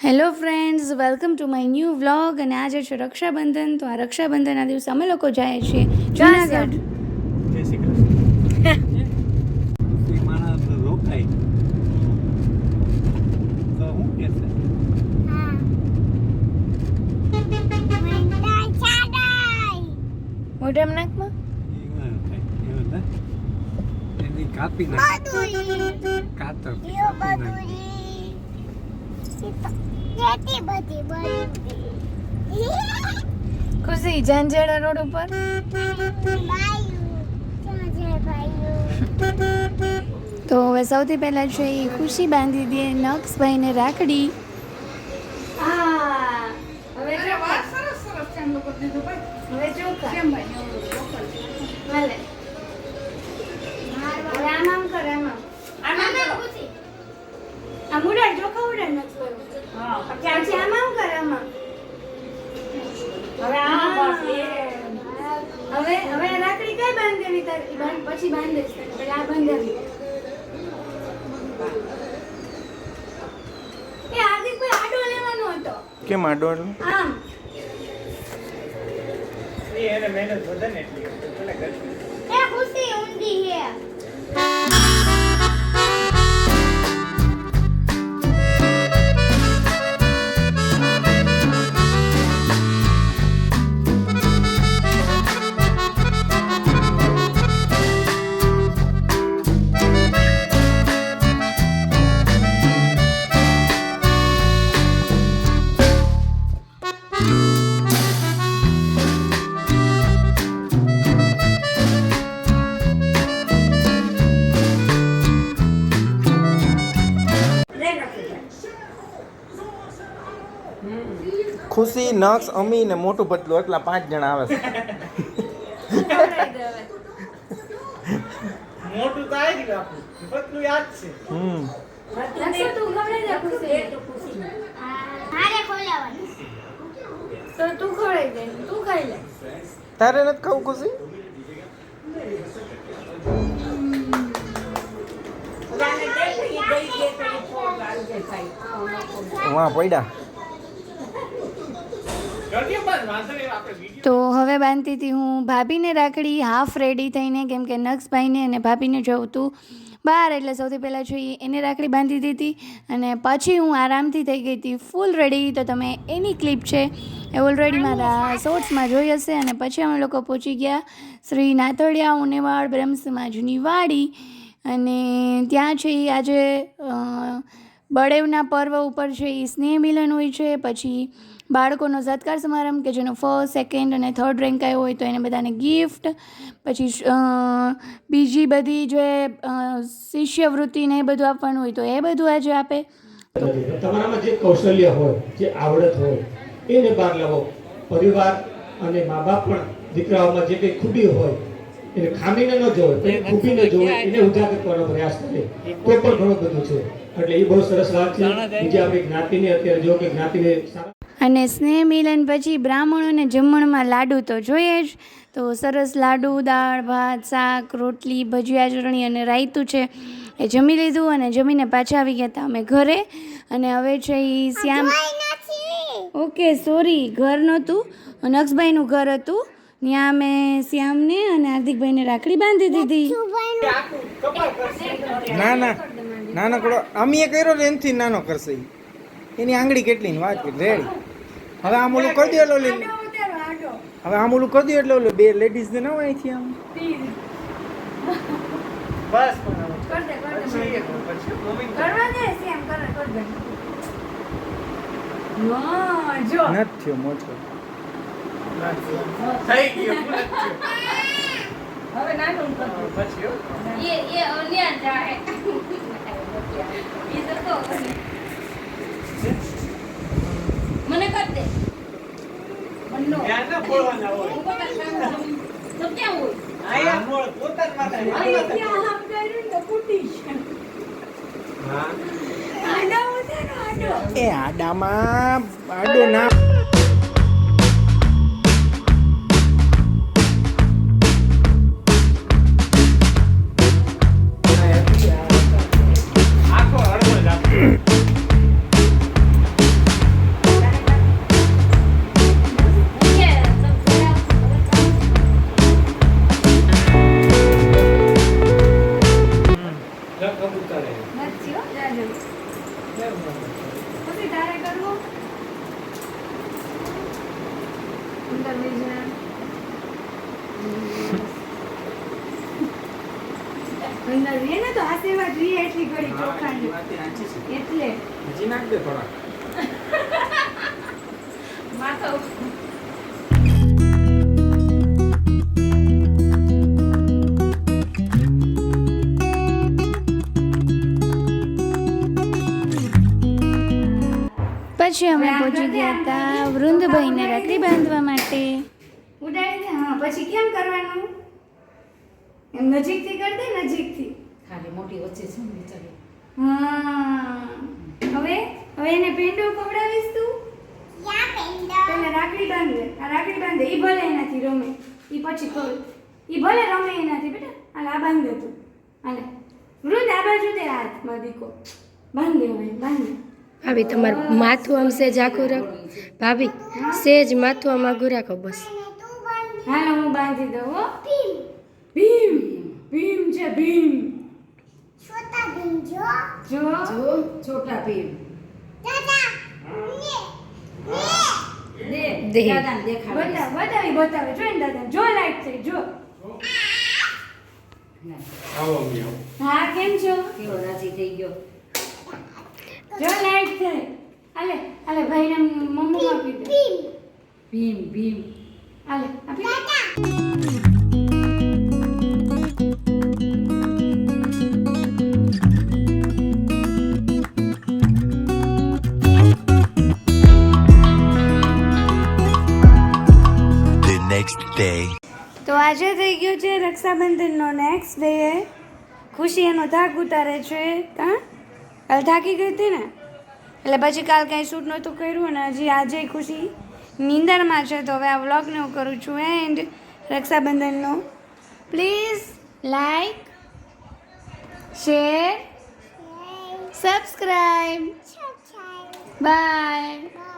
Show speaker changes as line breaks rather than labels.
Hello friends welcome to my new vlog અને આજે છે રક્ષાબંધન. તો આ રક્ષાબંધનના દિવસે અમે લોકો જાય છીએ જુનાગઢ. મોઢામાં નાકમાં
કાપી નાખ. કાતર.
ખુશી ઝાંઝેડા રોડ ઉપર? તો હવે સૌથી પહેલાં છે એ ખુશી બાંધી દે નક્ષભાઈને રાખડી. આ મુડા જોખા ઉડા હવે પછી આમ કર આમ આમ હવે હવે હવે રાખડી કઈ બાંધેલી તારી બાંધ- પછી આ બાંધેલી એ હાર્દિકભાઈ આડો લેવાનો હતો.
કેમ
આમ.
એને મહેનત વધે ને એટલી.
એ ખુશી ઊંધી હે
ખુશી નક્ષ અમી ને મોટું પતલું એટલા પાંચ જણા આવે છે. તારે નથી ખાવું ખુશી? વાહ પડ્યા
ઘરથી બસ વાંધો નહીં આપણે બીજું
તો હવે બાંધતી હતી હું ભાભીને રાખડી હાફ રેડી થઈને, કેમ કે નક્ષભાઈને અને ભાભીને જવું હતું બહાર એટલે સૌથી પહેલાં જોઈએ એને રાખડી બાંધી દીધી અને પછી હું આરામથી થઈ ગઈ હતી ફૂલ રેડી તો તમે એની ક્લિપ છે, એ ઓલરેડી મારા શોર્ટ્સમાં જોઈ હશે અને પછી અમે લોકો પહોંચી ગયા શ્રી નાતોડિયા ઉનેવાડ બ્રહ્મસમાજની વાડી અને ત્યાં છે આજે બળેવના પર્વ ઉપર છે એ સ્નેહ મિલન હોય છે, પછી બાળકોનો સત્કાર સમારંભ કે જેનો ફર્સ્ટ સેકન્ડ અને થર્ડ રેન્ક આવ્યો હોય તો એને બધાને ગિફ્ટ પછી બીજી બધી જે શિષ્યવૃત્તિને શિષ્યવૃત્તિ ને એ બધું આપવાનું હોય તો એ બધું આજે આપે.
તમારામાં જે કૌશલ્ય હોય જે આવડત હોય એને બહાર લાવો. પરિવાર અને મા બાપ પણ દીકરાઓમાં જે કંઈ ખૂબી હોય એને ખામીને ન જોવે પણ ખૂબીને જોવે એને ઉજાગર કરવાનો પ્રયાસ કરે તો પણ ઘણું બધું છે. એટલે એ બહુ સરસ વાત છે. બીજી આપણી જ્ઞાતિને અત્યારે જો કે જ્ઞાતિને સારા
અને સ્નેહ મિલન પછી બ્રાહ્મણોને જમણમાં લાડુ તો જોઈએ જ. તો સરસ લાડુ દાળ ભાત શાક રોટલી ભજીયા ચટણી અને રાયતું છે. એ જમી લીધું અને જમીને પાછા આવી ગયા હતા અમે ઘરે. અને હવે છે એ શ્યામ ઓકે સોરી ઘર નહોતું. નક્ષભાઈનું ઘર હતું. ત્યાં અમે શ્યામને અને હાર્દિકભાઈને રાખડી બાંધી દીધી.
ના ના. નાનકડો અમે કર્યો એનથી નાનો કરશે એની આંગળી કેટલી વાત કેટલી રેડી. હવે આમ ઓલું કરી દે ઓલું હવે આમ ઓલું કરી દે એટલે ઓલું બે લેડીઝ ને ના હોય અહીંથી આમ.
બસ
નથી થયો મોટો
થઈ ગયું પછી હો.
મને કર દે
ત્યાં ના
એ આડામાં આડો ના
તારે કરવું?
અંદર બીજના. અંદર રે ને તો હાસે વાત એટલી ઘડી ચોખાની. એટલે
હજી નાખ
પછી અમે પહોંચી ગયા હતા વૃંદભાઈને રાખડી બાંધવા માટે. ઉડાડી દે હા પછી કેમ કરવાનું? એમ નજીકથી કરી દે નજીકથી.
ખાલી મોટી વચ્ચે છે ને વિચારી
હા. હવે હવે એને પેંડો ખવડાવીશ તું? પેલા રાખડી બાંધે. આ રાખડી બાંધે. ઈ ભલે એનાથી રમે. ઈ પછી કર ઈ ભલે રમે એનાથી બેટા. હાલ આ બાંધે તું. હાલે. વૃદ્ધ આ બાજુ દે હાથમાં દીકો. બાંધે હવે બાંધે.
ભાભી તમારું માથું આમ સેજ આખું રાખ. ભાભી સેજ માથું આમ આખું રાખો બસ.
હાલો હું બાંધી દઉં હો. ભીમ ભીમ છે ભીમ. જો.
જો છોટા ભીમ. દે.
દે.
દાદાને દેખાડે.
બતાવ બતાવી બતાવે જોઈને દાદા જો લાઈટ થઈ જો. હા કેમ છો?
કેવો રાજી થઈ ગયો?
જો લાઈટ થઈ હાલે હાલે ભાઈને મમ્મા આપી દે
ભીમ. ભીમ
હાલે આપી દે
The
તો આજે થઈ ગયો છે રક્ષાબંધનનો નેક્સ્ટ ડે ખુશી એનો થાક ઉતારે છે કાં? કાલ થાકી ગઈ હતી ને? એટલે પછી કાલ કાંઈ શૂટ નહોતું કર્યું અને હજી આજે ખુશી નિંદરમાં છે. તો હવે આ વ્લોગને હું કરું છું and રક્ષાબંધનનો. Please like share subscribe. Bye.